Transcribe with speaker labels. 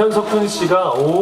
Speaker 1: 현석훈 씨가 오